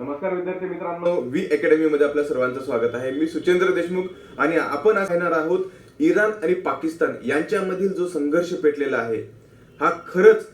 नमस्कार विद्यार्थी मित्रांनो. हो, वी अकॅडमी मध्ये आपल्या सर्वांचं स्वागत आहे. मी सुचेंद्र देशमुख आणि आपण आज आहोत इराण आणि पाकिस्तान यांच्यामधील जो संघर्ष पेटलेला आहे हा खरंच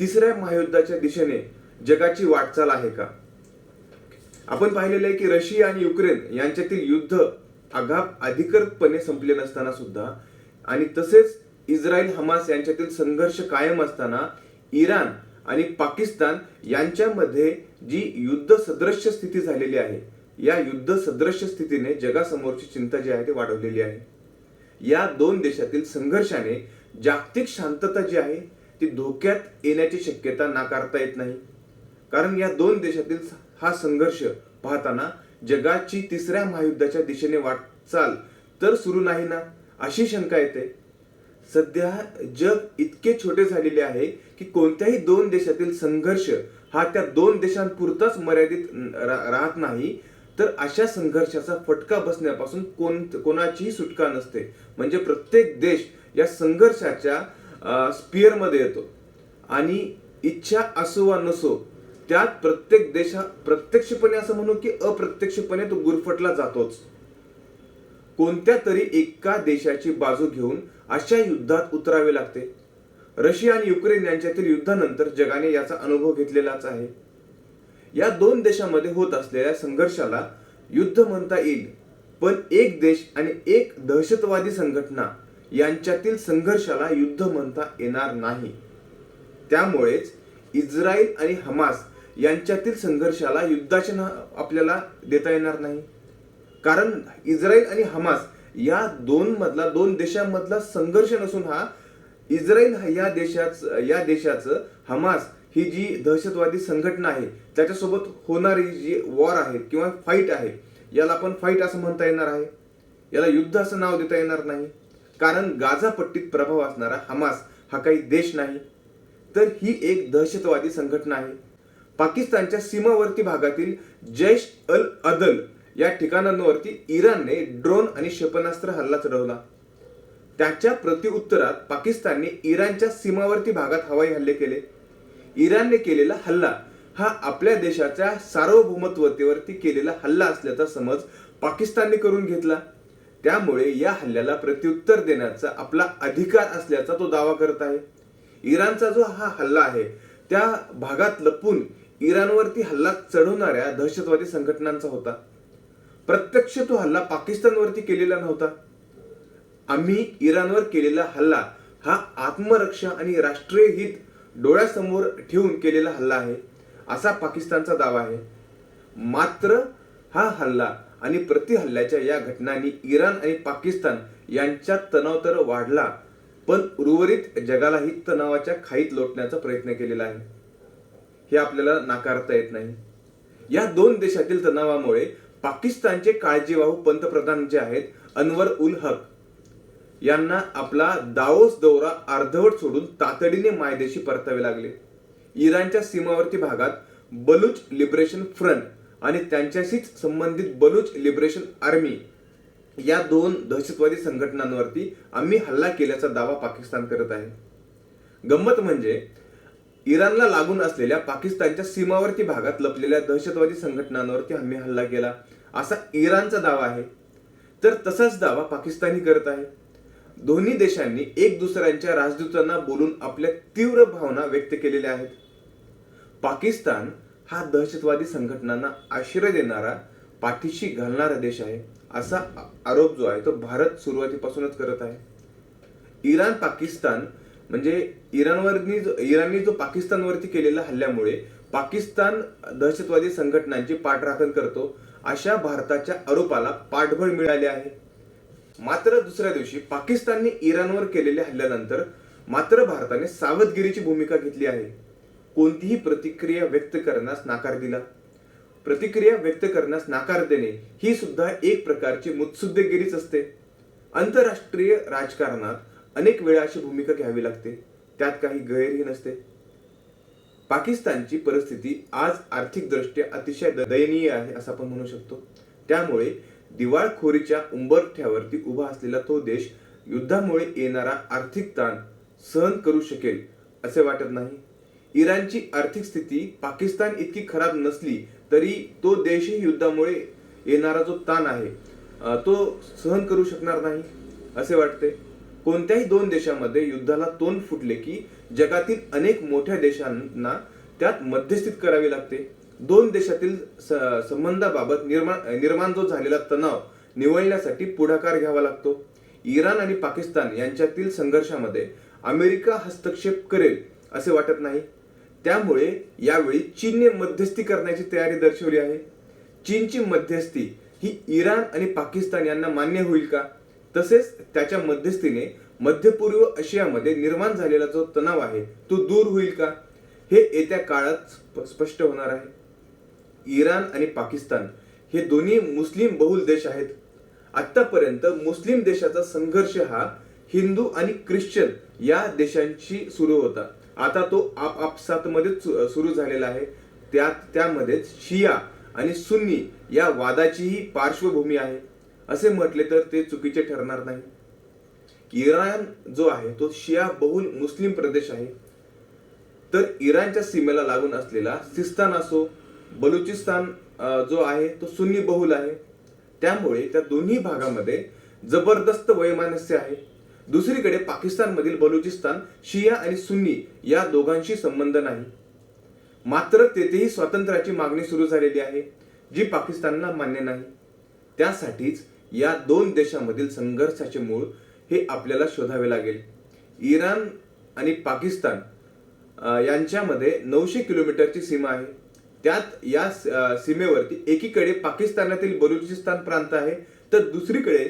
तिसऱ्या महायुद्धाच्या दिशेने जगाची वाटचाल आहे का? आपण पाहिलेलं आहे की रशिया आणि युक्रेन यांच्यातील युद्ध आघाप अधिकृतपणे संपले नसताना सुद्धा आणि तसेच इस्रायल हमास यांच्यातील संघर्ष कायम असताना इराण आणि पाकिस्तान यांच्यामध्ये जी युद्ध सदृश्य स्थिती झालेली आहे या युद्ध सदृश्य स्थितीने जगासमोरची चिंता जी आहे ती वाढवलेली आहे. या दोन देशातील संघर्षाने जागतिक शांतता जी आहे ती धोक्यात येण्याची शक्यता नाकारता येत नाही. कारण या दोन देशातील हा संघर्ष पाहताना जगाची तिसऱ्या महायुद्धाच्या दिशेने वाटचाल तर सुरू नाही ना अशी शंका येते. सध्या जग इतके छोटे झालेले आहे की कोणत्याही दोन देशातील संघर्ष हा त्या दोन देशांपुरताच मर्यादित राहत नाही. तर अशा संघर्षाचा फटका बसण्यापासून कोण कोणाचीही सुटका नसते. म्हणजे प्रत्येक देश या संघर्षाच्या स्पिअरमध्ये येतो. आणि इच्छा असो वा नसो त्यात प्रत्येक देशा प्रत्यक्षपणे असं म्हणू की अप्रत्यक्षपणे तो गुरफटला जातोच. कोणत्या तरी एका देशाची बाजू घेऊन अशा युद्धात उतरावे लागते? रशिया आणि युक्रेन यांच्यातील युद्धानंतर जगाने याचा अनुभव घेतलेलाच आहे. या दोन देशांमध्ये होत असलेल्या संघर्षाला युद्ध म्हणता येईल. पण एक देश आणि एक दहशतवादी संघटना यांच्यातील संघर्षाला युद्ध म्हणता येणार नाही. त्यामुळेच इस्रायल आणि हमास यांच्यातील संघर्षाला युद्धाचे नाव आपल्याला देता येणार नाही. कारण इस्रायल आणि हमास या दोन मधला दोन देशांमधला संघर्ष नसून हा इस्रायल या देशाच या देशाचं हमास ही जी दहशतवादी संघटना आहे त्याच्यासोबत होणारी जी वॉर आहे किंवा फाईट आहे याला आपण फाईट असं म्हणता येणार आहे. याला युद्ध असं नाव देता येणार नाही. कारण गाझा पट्टीत प्रभाव असणारा हमास हा काही देश नाही. तर ही एक दहशतवादी संघटना आहे. पाकिस्तानच्या सीमावर्ती भागातील जैश अल अदल या ठिकाणांवरती इराणने ड्रोन आणि क्षेपणास्त्र हल्ला चढवला. त्याच्या प्रतिउत्तरात पाकिस्तानने इराणच्या सीमावर्ती भागात हवाई हल्ले केले. इराणने केलेला हल्ला हा आपल्या देशाच्या सार्वभौमत्वतेवरती केलेला हल्ला असल्याचा समज पाकिस्तानने करून घेतला. त्यामुळे या हल्ल्याला प्रत्युत्तर देण्याचा आपला अधिकार असल्याचा तो दावा करत आहे. इराणचा जो हा हल्ला आहे त्या भागात लपून इराणवरती हल्ला चढवणाऱ्या दहशतवादी संघटनांचा होता. प्रत्यक्ष तो हल्ला पाकिस्तानवरती केलेला नव्हता. आम्ही इराणवर केलेला हल्ला हा आत्मरक्षा आणि राष्ट्रीय हित डोळ्यासमोर ठेवून केलेला हल्ला आहे असा पाकिस्तानचा दावा आहे. मात्र हा हल्ला आणि प्रतिहल्ल्याच्या या घटनांनी इराण आणि पाकिस्तान यांच्यात तणाव तर वाढला पण उर्वरित जगालाही तणावाच्या खाईत लोटण्याचा प्रयत्न केलेला आहे. हे आपल्याला नाकारता येत नाही. या दोन देशातील तणावामुळे पाकिस्तानचे काळजीवाहू पंतप्रधान जे आहेत अनवर उल हक यांना आपला दाओस दौरा अर्धवट सोडून तातडीने मायदेशी परतावे लागले. इराणच्या सीमावर्ती भागात बलूच लिबरेशन फ्रंट आणि त्यांच्याशीच संबंधित बलूच लिबरेशन आर्मी या दोन दहशतवादी संघटनांवरती आम्ही हल्ला केल्याचा दावा पाकिस्तान करत आहे. गंमत म्हणजे इराणला लागून असलेल्या पाकिस्तानच्या सीमावर्ती भागात लपलेल्या दहशतवादी संघटनांवरती आम्ही हल्ला केला. असा इराणचा दावा आहे. तर तसाच दावा पाकिस्तानही करत आहे. दोन्ही देशांनी एक दुसऱ्यांच्या राजदूतांना बोलून आपल्या तीव्र भावना व्यक्त केलेल्या आहेत. पाकिस्तान हा दहशतवादी संघटनांना आश्रय देणारा पाठीशी घालणारा देश आहे असा आरोप जो आहे तो भारत सुरुवातीपासूनच करत आहे. इराण पाकिस्तान म्हणजे इराणवरनी जो इराणने जो पाकिस्तानवरती केलेल्या हल्ल्यामुळे पाकिस्तान दहशतवादी संघटनांची पाठराखण करतो अशा भारताच्या आरोपाला पाठबळ मिळाले आहे. मात्र दुसऱ्या दिवशी पाकिस्तानने इराणवर केलेल्या हल्ल्यानंतर मात्र भारताने सावधगिरीची भूमिका घेतली आहे. कोणतीही प्रतिक्रिया व्यक्त करण्यास नकार दिला. प्रतिक्रिया व्यक्त करण्यास नकार देणे ही सुद्धा एक प्रकारची मुत्सुद्देगिरीच असते. आंतरराष्ट्रीय राजकारणात अनेक वेळा अशी भूमिका घ्यावी लागते. त्यात काही गैरही नसते. पाकिस्तानची परिस्थिती आज आर्थिकदृष्ट्या अतिशय दयनीय आहे असं आपण म्हणू शकतो. त्यामुळे दिवाळखोरीच्या उंबरठ्यावरती उभा असलेला तो देश युद्धामुळे येणारा आर्थिक ताण सहन करू शकेल असे वाटत नाही. इराणची आर्थिक स्थिती पाकिस्तान इतकी खराब नसली तरी तो देशही युद्धामुळे येणारा जो ताण आहे तो सहन करू शकणार नाही असे वाटते. कोणत्याही दोन देशामध्ये युद्धाला तोंड फुटले की जगातील अनेक मोठ्या देशांना त्यात मध्यस्थीत करावी लागते. दोन देशातील स- संबंधाबाबत निर्माण निर्माण जो झालेला तणाव निवळण्यासाठी पुढाकार घ्यावा लागतो. इराण आणि पाकिस्तान यांच्यातील संघर्षामध्ये अमेरिका हस्तक्षेप करेल असे वाटत नाही. त्यामुळे यावेळी चीनने मध्यस्थी करण्याची तयारी दर्शवली आहे. चीनची मध्यस्थी ही इराण आणि पाकिस्तान यांना मान्य होईल का? तसेच त्याच्या मध्यस्थीने मध्य पूर्व आशियामध्ये निर्माण झालेला जो तणाव आहे तो दूर होईल का? हे येत्या काळात स्प- स्पष्ट होणार आहे. इराण आणि पाकिस्तान हे दोन्ही मुस्लिम बहुल देश आहेत. आतापर्यंत मुस्लिम देशाचा संघर्ष हा हिंदू आणि ख्रिश्चन या देशांशी सुरू होता. आता तो आपापसातमध्येच सुरू झालेला आहे. त्यात त्यामध्येच शिया आणि सुन्नी या वादाचीही पार्श्वभूमी आहे. असे म्हटले तर ते चुकीचे ठरणार नाही. इराण जो आहे तो शिया बहुल मुस्लिम प्रदेश आहे. तर इराणच्या सीमेला लागून असलेला सिस्तान असो बलुचिस्तान जो आहे तो सुन्नी बहुल आहे. त्यामुळे त्या दोन्ही भागामध्ये जबरदस्त वैमानस्य आहे. दुसरीकडे पाकिस्तानमधील बलुचिस्तान शिया आणि सुन्नी या दोघांशी संबंध नाही. मात्र तेथेही स्वातंत्र्याची मागणी सुरू झालेली आहे जी पाकिस्तानला मान्य नाही. त्यासाठीच या दोन देशांमधील संघर्षाचे मूळ हे आपल्याला शोधावे लागेल. इराण आणि पाकिस्तान यांच्यामध्ये नऊशे किलोमीटरची सीमा आहे. त्यात या सीमेवरती एकीकडे पाकिस्तानातील बलुचिस्तान प्रांत आहे तर दुसरीकडे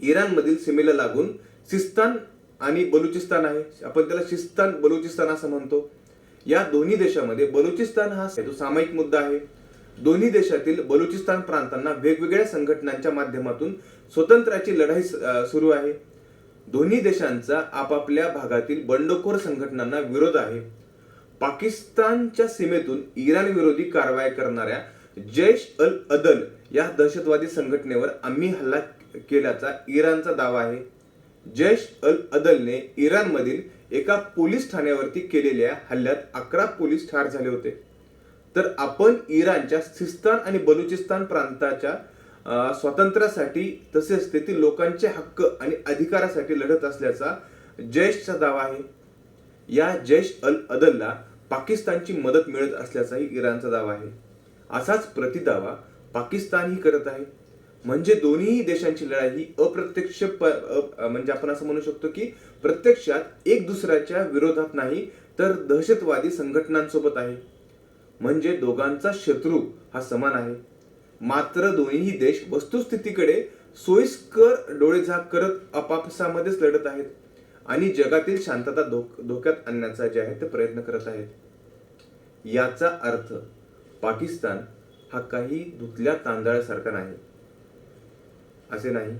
इराणमधील सीमेला लागून सिस्तान आणि बलुचिस्तान आहे. आपण त्याला सिस्तान बलुचिस्तान असं म्हणतो. या दोन्ही देशामध्ये बलुचिस्तान हा तो सामायिक मुद्दा आहे. दोन्ही देशातील बलुचिस्तान प्रांतांना वेगवेगळ्या संघटनांच्या माध्यमातून स्वतंत्राची लढाई सुरू आहे. दोन्ही देशांचा आपापल्या भागातील बंडखोर संघटनांना विरोध आहे. पाकिस्तानच्या सीमेतून इराण विरोधी कारवाया करणाऱ्या जैश अल अदल या दहशतवादी संघटनेवर आम्ही हल्ला केल्याचा इराणचा दावा आहे. जैश अल अदलने इराणमधील एका पोलीस ठाण्यावरती केलेल्या हल्ल्यात अकरा पोलीस ठार झाले होते. तर आपण इराणच्या सिस्तान आणि बलुचिस्तान प्रांताच्या स्वातंत्र्यासाठी तसेच तेथील लोकांचे हक्क आणि अधिकारासाठी लढत असल्याचा जैशचा दावा आहे. या जैश अल अदलला पाकिस्तानची मदत मिळत असल्याचाही इराणचा दावा आहे. असाच प्रतिदावा पाकिस्तानही करत आहे. म्हणजे दोन्ही देशांची लढाई ही अप्रत्यक्ष प- म्हणजे आपण असं म्हणू शकतो की प्रत्यक्षात एक दुसऱ्याच्या विरोधात नाही तर दहशतवादी संघटनांसोबत आहे. म्हणजे दोघांचा शत्रू हा समान आहे. मात्र दोन्ही देश वस्तुस्थितीकडे सोयीस्कर डोळेझाक करत आपापसामध्येच लढत आहेत आणि जगातील शांतता धोक धोक्यात आणण्याचा जे आहे ते प्रयत्न करत आहेत. याचा अर्थ पाकिस्तान हा काही धुतल्या तांदळासारखा नाही. असे नाही.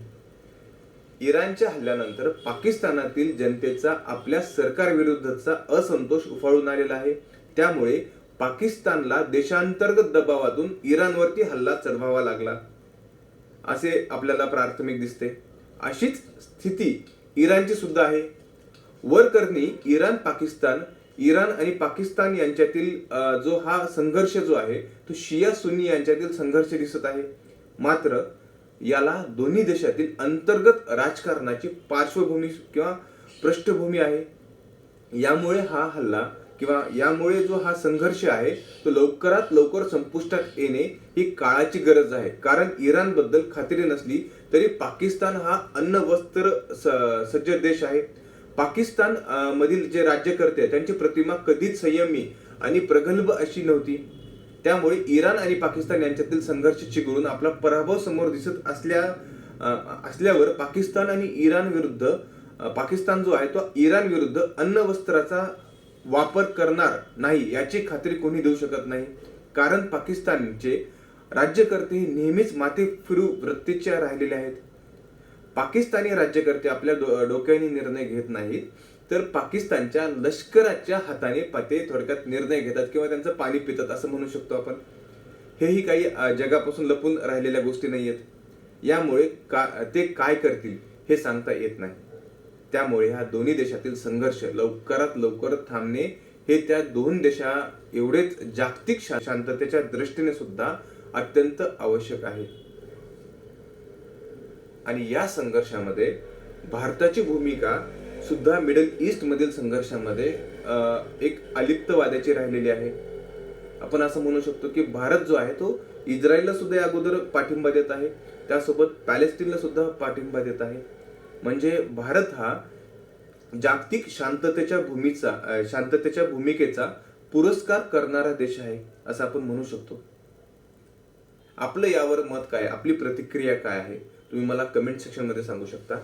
इराणच्या हल्ल्यानंतर पाकिस्तानातील जनतेचा आपल्या सरकारविरुद्धचा असंतोष उफाळून आलेला आहे. त्यामुळे पाकिस्तानला देशांतर्गत दबावातून इराणवरती हल्ला चढवावा लागला. असे आपल्याला प्राथमिक दिसते. अशीच स्थिती इराणची सुद्धा आहे. वरकर्णी इराण पाकिस्तान इराण आणि पाकिस्तान यांच्यातील जो हा संघर्ष जो आहे तो शिया सुन्नी यांच्यातील संघर्ष दिसत आहे. मात्र याला दोन्ही देशातील अंतर्गत राजकारणाची पार्श्वभूमी किंवा पृष्ठभूमी आहे. यामुळे हा हल्ला किंवा यामुळे जो हा संघर्ष आहे तो लवकरात लवकर संपुष्टात येणे ही काळाची गरज आहे. कारण इराणबद्दल खात्री नसली तरी पाकिस्तान हा अन्न वस्त्र स- सज्ज देश आहे. पाकिस्तान मधील जे राज्यकर्ते आहेत, त्यांची प्रतिमा कधीच संयमी आणि प्रगल्भ अशी नव्हती. त्यामुळे इराण आणि पाकिस्तान यांच्यातील संघर्ष चिघळून आपला पराभव समोर दिसत असल्या असल्यावर पाकिस्तान आणि इराण विरुद्ध पाकिस्तान जो आहे तो इराण विरुद्ध अन्न वस्त्राचा वापर करणार नाही याची खात्री कोणी देऊ शकत नाही. कारण पाकिस्तानचे राज्यकर्ते हे नेहमीच माती फिरू वृत्तीचे राहिलेले आहेत. पाकिस्तानी राज्यकर्ते आपल्या डो- डोक्याने निर्णय घेत नाहीत तर पाकिस्तानच्या लष्कराच्या हाताने पते थोडक्यात निर्णय घेतात किंवा त्यांचं पाणी पितात असं म्हणू शकतो आपण. हेही काही जगापासून लपून राहिलेल्या गोष्टी नाही आहेत यामुळे का ते काय करतील हे सांगता येत नाही. त्यामुळे ह्या दोन्ही देशातील संघर्ष लवकरात लवकर थांबणे हे त्या दोन देशा एवढेच जागतिक शांततेच्या दृष्टीने सुद्धा अत्यंत आवश्यक आहे. आणि या संघर्षामध्ये भारताची भूमिका सुद्धा मिडल ईस्ट मधील संघर्षामध्ये एक अलिप्तवाद्याची राहिलेली आहे. आपण असं म्हणू शकतो की भारत जो आहे तो इस्रायलला सुद्धा या अगोदर पाठिंबा देत आहे. त्यासोबत पॅलेस्टीनला सुद्धा पाठिंबा देत आहे. म्हणजे भारत हा जागतिक शांततेच्या भूमीचा शांततेच्या भूमिकेचा पुरस्कार करणारा देश आहे असं आपण म्हणू शकतो. आपलं यावर मत काय? आपली प्रतिक्रिया काय आहे? तुम्ही मला कमेंट सेक्शनमध्ये सांगू शकता.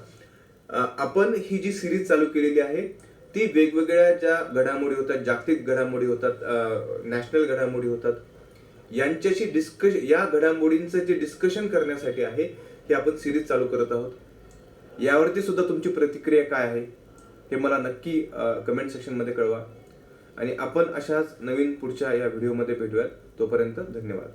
आपण ही जी सिरीज चालू केलेली आहे ती वेगवेगळ्या ज्या घडामोडी होतात जागतिक घडामोडी होतात नॅशनल घडामोडी होतात यांच्याशी डिस्कश या घडामोडींचं जे डिस्कशन करण्यासाठी आहे हे आपण सिरीज चालू करत आहोत. यावरती सुद्धा तुमची प्रतिक्रिया काय आहे हे मला नक्की कमेंट सेक्शनमध्ये कळवा. आणि आपण अशाच नवीन पुढच्या या व्हिडिओमध्ये भेटूयात. तोपर्यंत धन्यवाद.